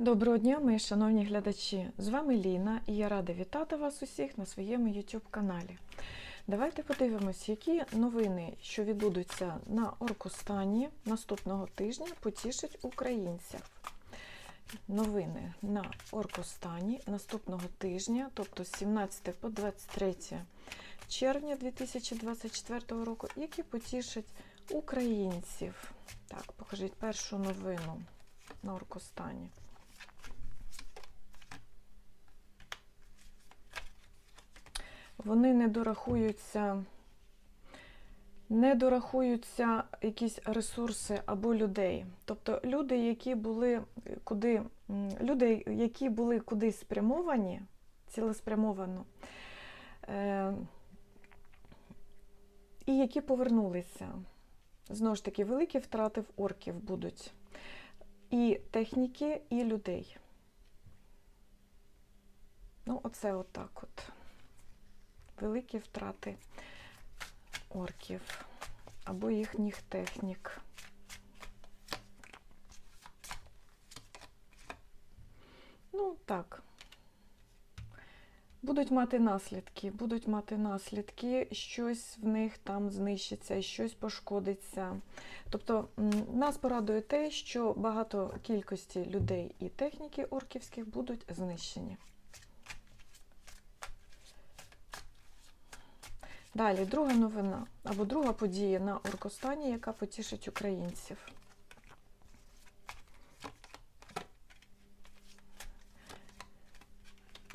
Доброго дня, мої шановні глядачі! З вами Ліна і я рада вітати вас усіх на своєму YouTube каналі. Давайте подивимось, які новини, що відбудуться на Оркостані наступного тижня, потішать українців. Новини на Оркостані наступного тижня, тобто з 17 по 23 червня 2024 року, які потішать українців. Так, покажіть першу новину на Оркостані. Вони не дорахуються, не дорахуються якісь ресурси або людей. Тобто люди, які були куди, люди, які були кудись спрямовані, цілеспрямовано, е, і які повернулися. Знову ж таки, великі втрати в орків будуть. І техніки, і людей. Ну, оце отак от великі втрати орків або їхніх технік. Ну, так. Будуть мати наслідки, будуть мати наслідки, щось в них там знищиться, щось пошкодиться. Тобто нас порадує те, що багато кількості людей і техніки орківських будуть знищені. Далі, друга новина або друга подія на Оркостані, яка потішить українців.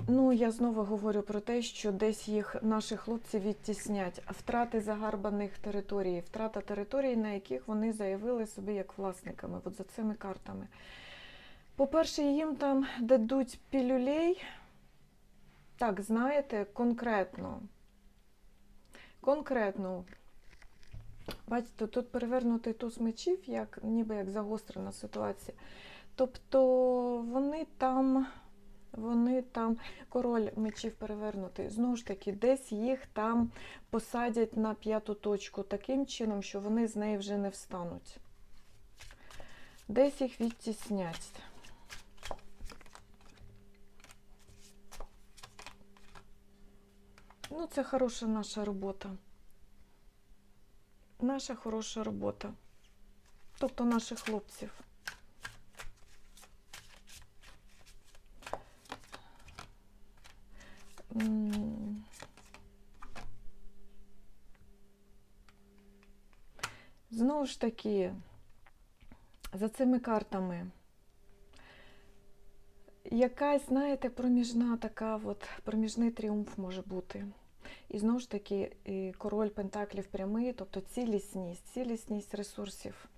Ну, я знову говорю про те, що десь їх наші хлопці відтіснять. Втрати загарбаних територій, втрата територій, на яких вони заявили собі як власниками, от за цими картами. По-перше, їм там дадуть пілюлей, так, знаєте, конкретно. Конкретно, бачите, тут перевернутий туз мечів, як, ніби як загострена ситуація. Тобто вони там, вони там, король мечів перевернутий, знову ж таки, десь їх там посадять на п'яту точку таким чином, що вони з неї вже не встануть. Десь їх відтіснять. Ну, це хороша наша робота. Наша хороша робота. Тобто наших хлопців. Знову ж таки, за цими картами якась, знаєте, проміжна така, от, проміжний тріумф може бути. І знову ж таки, король Пентаклів прямий, тобто цілісність, цілісність ресурсів.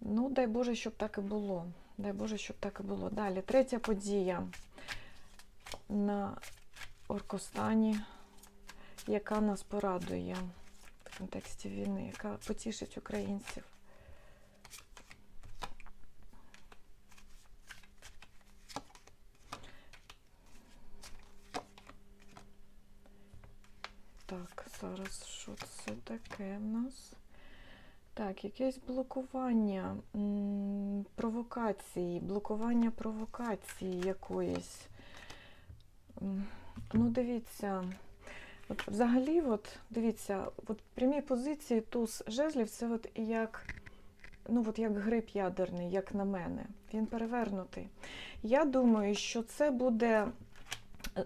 Ну, дай Боже, щоб так і було. Дай Боже, щоб так і було. Далі, третя подія на Оркостані, яка нас порадує в контексті війни, яка потішить українців. Так, зараз що це таке в нас? Так, якесь блокування провокації, блокування провокації якоїсь. Ну, дивіться, от взагалі, от, дивіться, от в прямій позиції туз жезлів це от як, ну, от як гриб ядерний, як на мене. Він перевернутий. Я думаю, що це буде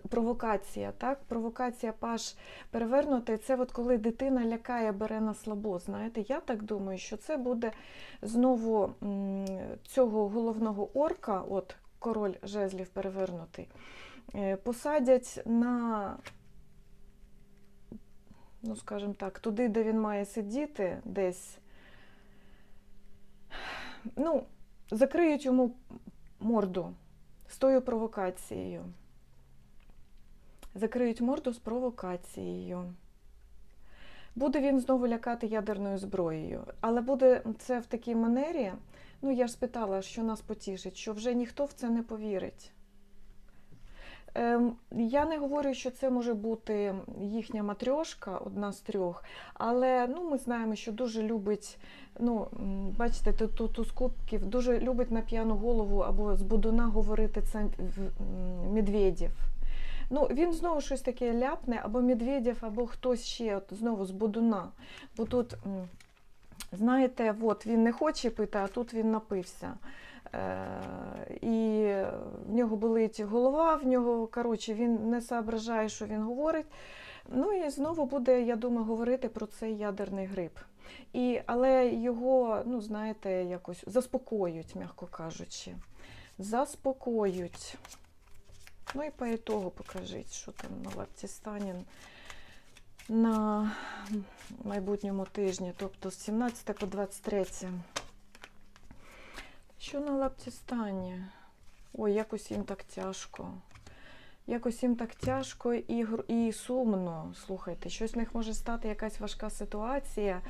провокація, так? Провокація паш перевернутий. Це от коли дитина лякає, бере на слабо. Знаєте, я так думаю, що це буде знову цього головного орка, от король жезлів перевернутий, е, посадять на, ну, скажімо так, туди, де він має сидіти, десь. Ну, закриють йому морду з тою провокацією. Закриють морду з провокацією. Буде він знову лякати ядерною зброєю. Але буде це в такій манері. Ну, я ж спитала, що нас потішить, що вже ніхто в це не повірить. Ем, Я не говорю, що це може бути їхня матрьошка, одна з трьох, але ну, ми знаємо, що дуже любить, ну, бачите, тут тут у скупків, дуже любить на п'яну голову або з будуна говорити це Медведєв. Ну, він знову щось таке ляпне, або Медведєв, або хтось ще от, знову з будуна. Бо тут, знаєте, от він не хоче пити, а тут він напився. Е, і в нього болить голова, в нього, коротше, він не соображає, що він говорить. Ну і знову буде, я думаю, говорити про цей ядерний гриб. І, але його, ну, знаєте, якось заспокоюють, м'яко кажучи. Заспокоюють. Ну і по ітогу покажіть, що там на лапці стані на майбутньому тижні, тобто з 17 по 23. Що на лапці стані? Ой, якось їм так тяжко. Якось їм так тяжко і, і сумно. Слухайте, щось в них може стати якась важка ситуація,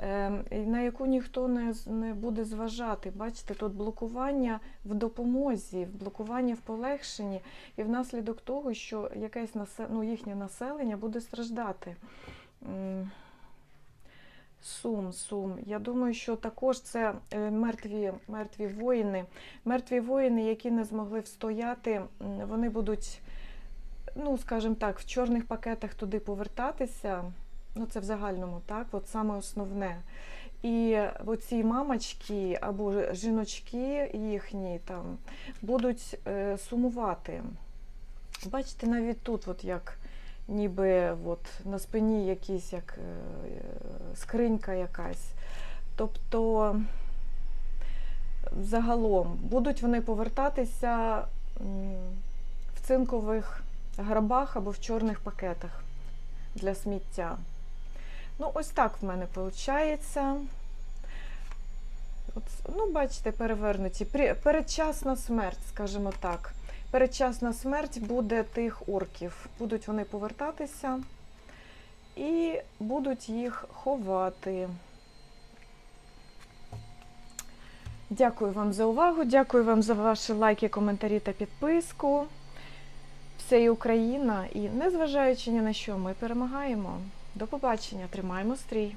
ем, на яку ніхто не, не буде зважати. Бачите, тут блокування в допомозі, в блокування в полегшенні, і внаслідок того, що якесь насе- ну, їхнє населення буде страждати. Сум, сум. Я думаю, що також це е, мертві, мертві воїни. Мертві воїни, які не змогли встояти, вони будуть, ну, скажімо так, в чорних пакетах туди повертатися. Ну, це в загальному, так, от саме основне. І оці мамочки або жіночки їхні там будуть е, сумувати. Бачите, навіть тут, от як ніби от, на спині якісь як е, скринька якась. Тобто, загалом, будуть вони повертатися в цинкових грабах або в чорних пакетах для сміття. Ну, ось так в мене виходить. От, ну, бачите, перевернуті. Передчасна смерть, скажімо так. Передчасна смерть буде тих орків. Будуть вони повертатися і будуть їх ховати. Дякую вам за увагу, дякую вам за ваші лайки, коментарі та підписку. Все і Україна, і незважаючи ні на що, ми перемагаємо. До побачення, тримаємо стрій!